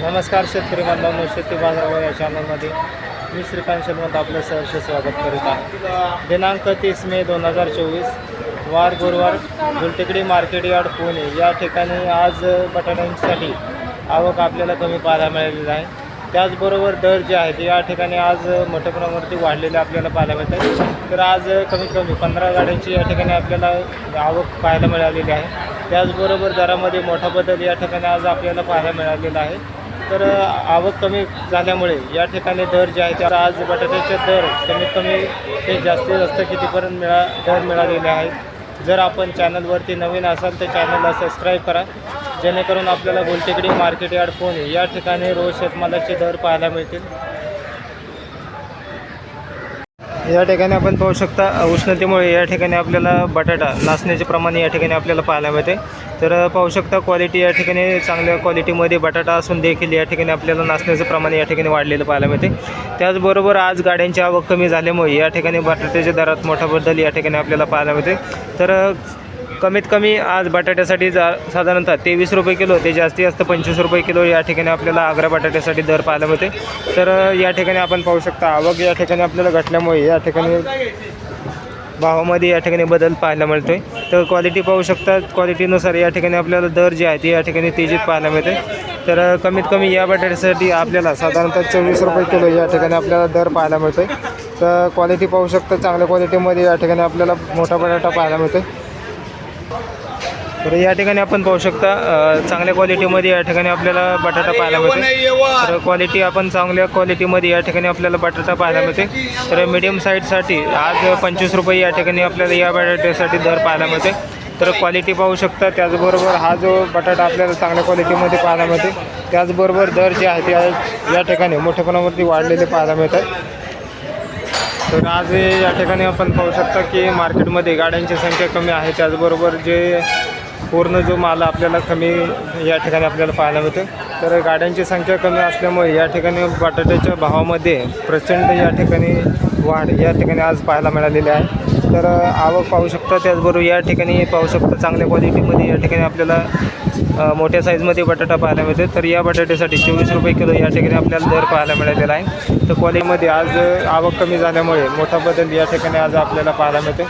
नमस्कार शेतकरी बांधवांनो शेती बाजारावर या चॅनलमध्ये मी श्रीकांत शर्मत आपलं सहर्ष स्वागत करीत आहे. दिनांक तीस मे दोन हजार चोवीस वार गुरुवार गुलटेकडी मार्केट यार्ड पुणे. या ठिकाणी आज बटाट्यांसाठी आवक आपल्याला कमी पाहायला मिळालेली आहे. त्याचबरोबर दर जे आहेत या ठिकाणी आज मोठ्या प्रमाणावरती वाढलेले आपल्याला पाहायला मिळतात. तर आज कमीत कमी पंधरा गाड्यांची या ठिकाणी आपल्याला आवक पाहायला मिळालेली आहे. त्याचबरोबर दरामध्ये मोठा बदल या ठिकाणी आज आपल्याला पाहायला मिळालेला आहे. तर आवक कमी झाल्यामुळे या ठिकाणी दर जे आहे तर आज बटाट्याचे दर कमीत कमी ते जास्तीत जास्त कितीपर्यंत मिळा दर मिळालेले आहेत. जर आपण चॅनलवरती नवीन असाल तर चॅनलला सबस्क्राईब करा. जेणेकरून आपल्याला गोलटेकडी मार्केट यार्ड फोन या ठिकाणी रोज शेतमालाचे दर पाहायला मिळतील. या ठिकाणी आपण पाहू शकता उष्णतेमुळे या ठिकाणी आपल्याला बटाटा नाचण्याचे प्रमाण या ठिकाणी आपल्याला पाहायला मिळते. तर पाहू शकता क्वालिटी या ठिकाणी चांगल्या क्वालिटीमध्ये बटाटा असून देखील या ठिकाणी आपल्याला नाचण्याचं प्रमाण या ठिकाणी वाढलेलं पाहायला मिळते. त्याचबरोबर आज गाड्यांची आवक कमी झाल्यामुळे या ठिकाणी बटाट्याच्या दरात मोठा बदल या ठिकाणी आपल्याला पाहायला मिळते. तर कमीत कमी आज बटाट्यासाठी जा साधारणतः तेवीस रुपये किलो ते जास्तीत जास्त पंचवीस रुपये किलो या ठिकाणी आपल्याला आग्रा बटाट्यासाठी दर पाहायला मिळते. तर या ठिकाणी आपण पाहू शकता आवक या ठिकाणी आपल्याला घटल्यामुळे या ठिकाणी भावामध्ये या ठिकाणी बदल पाहायला मिळतो आहे तर क्वालिटी पाहू शकता क्वालिटीनुसार या ठिकाणी आपल्याला दर जे आहे ते या ठिकाणी तेजीत पाहायला मिळते तर कमीत कमी या बटाट्यासाठी आपल्याला साधारणतः चोवीस रुपये किलो या ठिकाणी आपल्याला दर पाहायला मिळतो आहे तर क्वालिटी पाहू शकता चांगल्या क्वालिटीमध्ये या ठिकाणी आपल्याला मोठा बटाटा पाहायला मिळतो तर या ठिकाणी आपण पाहू शकता चांगल्या क्वालिटीमध्ये या ठिकाणी आपल्याला बटाटा पाहायला मिळते तर क्वालिटी आपण चांगल्या क्वालिटीमध्ये या ठिकाणी आपल्याला बटाटा पाहायला मिळते तर मीडियम साईजसाठी आज पंचवीस रुपये या ठिकाणी आपल्याला या बटाट्यासाठी दर पाहायला मिळते तर क्वालिटी पाहू शकता त्याचबरोबर हा जो बटाटा आपल्याला चांगल्या क्वालिटीमध्ये पाहायला मिळते त्याचबरोबर दर जे आहे ते या ठिकाणी मोठ्या प्रमाणावरती वाढलेले पाहायला मिळतात. तर आज या ठिकाणी आपण पाहू शकता की मार्केटमध्ये गाड्यांची संख्या कमी आहे. त्याचबरोबर जे पूर्ण जो माल आपल्याला कमी या ठिकाणी आपल्याला पाहायला मिळतो तर गाड्यांची संख्या कमी असल्यामुळे या ठिकाणी बटाट्याच्या भावामध्ये प्रचंड या ठिकाणी वाढ या ठिकाणी आज पाहायला मिळालेली आहे. तर आवक पाहू शकता त्याचबरोबर या ठिकाणी पाहू शकता चांगल्या क्वालिटीमध्ये या ठिकाणी आपल्याला मोठ्या साईजमध्ये बटाटा पाहायला मिळते तर या बटाट्यासाठी चोवीस रुपये किलो या ठिकाणी आपल्याला दर पाहायला मिळालेला आहे. तर क्वालिटीमध्ये आज आवक कमी झाल्यामुळे मोठा बदल या ठिकाणी आज आपल्याला पाहायला मिळते